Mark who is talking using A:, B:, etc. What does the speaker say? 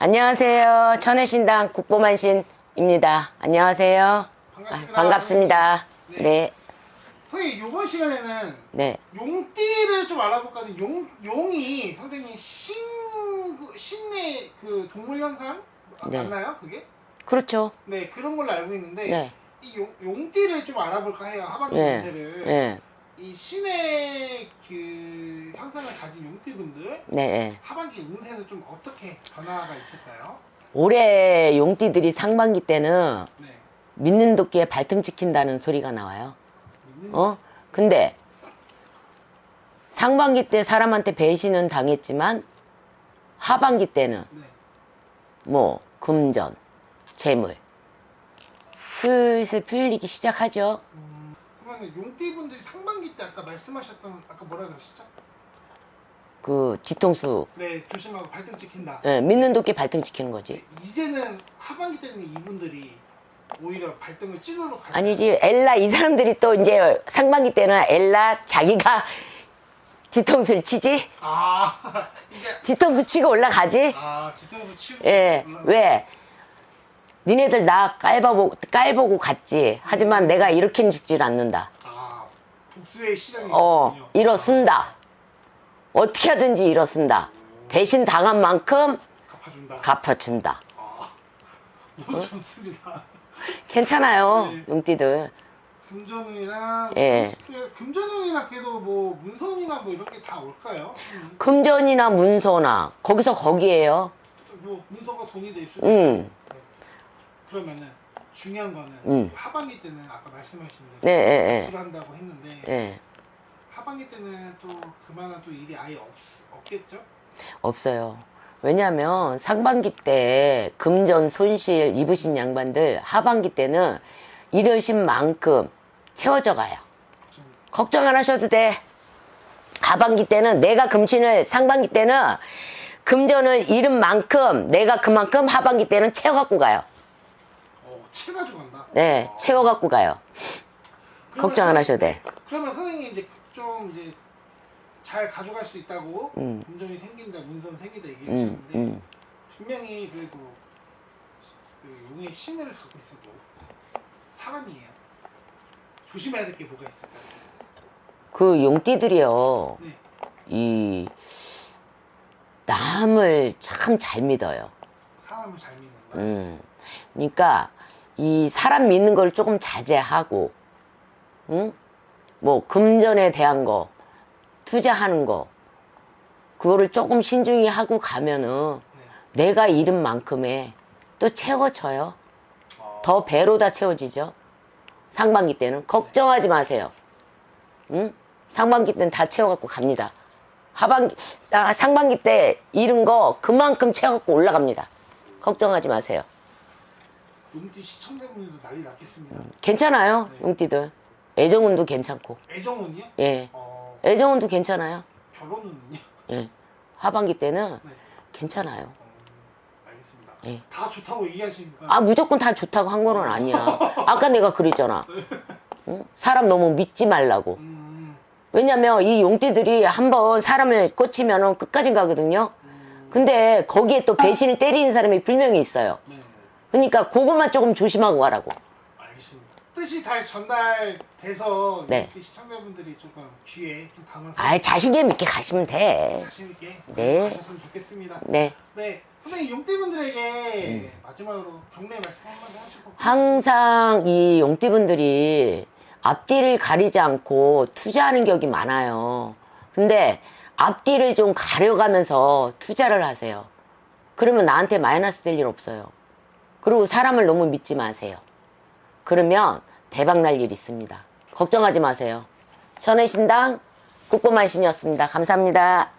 A: 안녕하세요. 천혜신당 국보만신입니다. 안녕하세요.
B: 반갑습니다.
A: 아, 반갑습니다. 네,
B: 선생님 이번 시간에는
A: 네.
B: 용띠를 좀 알아볼까 하는데 용, 용이 선생님 신, 신의 그 동물 현상
A: 네.
B: 맞나요 그게?
A: 그렇죠.
B: 네 그런 걸로 알고 있는데
A: 네,
B: 이 용, 용띠를 좀 알아볼까 해요 하반기
A: 네.
B: 운세를
A: 네,
B: 이 신의 그 현상을 가진 용띠분들
A: 네. 네.
B: 하반기 운세는 좀 어떻게 변화가 있을까요?
A: 올해 용띠들이 상반기 때는
B: 네
A: 믿는 도끼에 발등 찍힌다는 소리가 나와요.
B: 믿는
A: 어? 근데 상반기 때 사람한테 배신은 당했지만 하반기 때는
B: 네.
A: 뭐 금전, 재물 슬슬 풀리기 시작하죠.
B: 음, 그러면 용띠분들이 상반기 때 아까 말씀하셨던 아까 뭐라 그러시죠?
A: 그 뒤통수
B: 네 조심하고 발등 찍힌다.
A: 예, 믿는 도끼 발등 찍히는 거지.
B: 네, 이제는 하반기 때는 이분들이 오히려 발등을 찌르러 가.
A: 아니지 엘라 이 사람들이 또 이제 상반기 때는 엘라 자기가 뒤통수를 치지
B: 아 이제
A: 뒤통수 치고 올라가지
B: 아 뒤통수 치고.
A: 예
B: 올라가-
A: 왜 니네들 나 깔보고 깔보고 갔지 하지만 내가 이렇게는 죽질 않는다
B: 아 복수의 시장이.
A: 어. 일어선다 어떻게 하든지 일어선다 배신 당한 만큼
B: 갚아준다.
A: 갚아준다
B: 아, 너무 좋습니다.
A: 괜찮아요
B: 네.
A: 용띠들
B: 금전운이랑
A: 예.
B: 금전운이랑 그래도 뭐 문서운이나 뭐 이런 게 다 올까요? 음,
A: 금전이나 문서나 거기서 거기에요
B: 뭐 문서가 돈이 돼 있을
A: 음.
B: 그러면은 중요한 거는
A: 음.
B: 하반기 때는 아까 말씀하신 대로
A: 네, 예, 예.
B: 복수를 한다고 했는데
A: 예.
B: 하반기 때는 또 그만한 또 일이 아예 없, 없겠죠?
A: 없어요. 왜냐하면 상반기 때 금전 손실 입으신 양반들 하반기 때는 이러신 만큼 채워져 가요.
B: 좀
A: 걱정 안 하셔도 돼. 하반기 때는 내가 금신을 상반기 때는 금전을 잃은 만큼 내가 그만큼 하반기 때는 채워갖고 가요.
B: 어, 채가지고 간다.
A: 네,
B: 어.
A: 채워 갖고 가요.
B: 그러면
A: 걱정 안
B: 선-
A: 하셔도 돼.
B: 그러면 선생님이 이제 좀 이제 잘 가져갈 수 있다고
A: 음.
B: 금전이 생긴다, 문선 생긴다
A: 음,
B: 얘기하셨는데
A: 음.
B: 분명히 그래도 그 용의 신을 갖고 있어도 사람이에요. 조심해야 될 게 뭐가 있을까요?
A: 그 용띠들이요.
B: 네.
A: 이 남을 참 잘 믿어요.
B: 사람을 잘 믿는다.
A: 음. 그러니까 이 사람 믿는 걸 조금 자제하고, 응? 뭐 금전에 대한 거, 투자하는 거, 그거를 조금 신중히 하고 가면은
B: 네.
A: 내가 잃은 만큼의 또 채워져요.
B: 어,
A: 더 배로 다 채워지죠. 상반기 때는 걱정하지 마세요. 응? 상반기 때는 다 채워갖고 갑니다. 하반기, 아, 상반기 때 잃은 거 그만큼 채워갖고 올라갑니다. 걱정하지 마세요.
B: 용띠 시청자분들도 난리 났겠습니다.
A: 괜찮아요,
B: 네.
A: 용띠들. 애정운도 괜찮고,
B: 애정운이요?
A: 예.
B: 어,
A: 애정운도 괜찮아요.
B: 결혼운은요?
A: 예. 하반기 때는
B: 네.
A: 괜찮아요.
B: 어, 알겠습니다.
A: 예.
B: 다 좋다고 얘기하시니까
A: 아, 무조건 다 좋다고 한 거는 아니야. 아까 내가 그랬잖아. 응? 사람 너무 믿지 말라고.
B: 음,
A: 왜냐면 이 용띠들이 한번 사람을 꽂히면 끝까지 가거든요.
B: 음,
A: 근데 거기에 또 배신을 때리는 사람이 분명히 있어요.
B: 네,
A: 그러니까 그것만 조금 조심하고 가라고.
B: 알겠습니다. 뜻이 잘 전달돼서
A: 네.
B: 시청자분들이 조금 귀에 좀 담아서
A: 아, 자신감 있게 가시면 돼.
B: 자신 있게
A: 네.
B: 가셨으면 좋겠습니다.
A: 네.
B: 네, 선생님 용띠분들에게 마지막으로 격려 말씀 한마디 하시고
A: 항상 이 용띠분들이 앞뒤를 가리지 않고 투자하는 격이 많아요. 근데 앞뒤를 좀 가려가면서 투자를 하세요. 그러면 나한테 마이너스 될 일 없어요. 그리고 사람을 너무 믿지 마세요. 그러면 대박 날 일 있습니다. 걱정하지 마세요. 천혜신당 국고만신이었습니다. 감사합니다.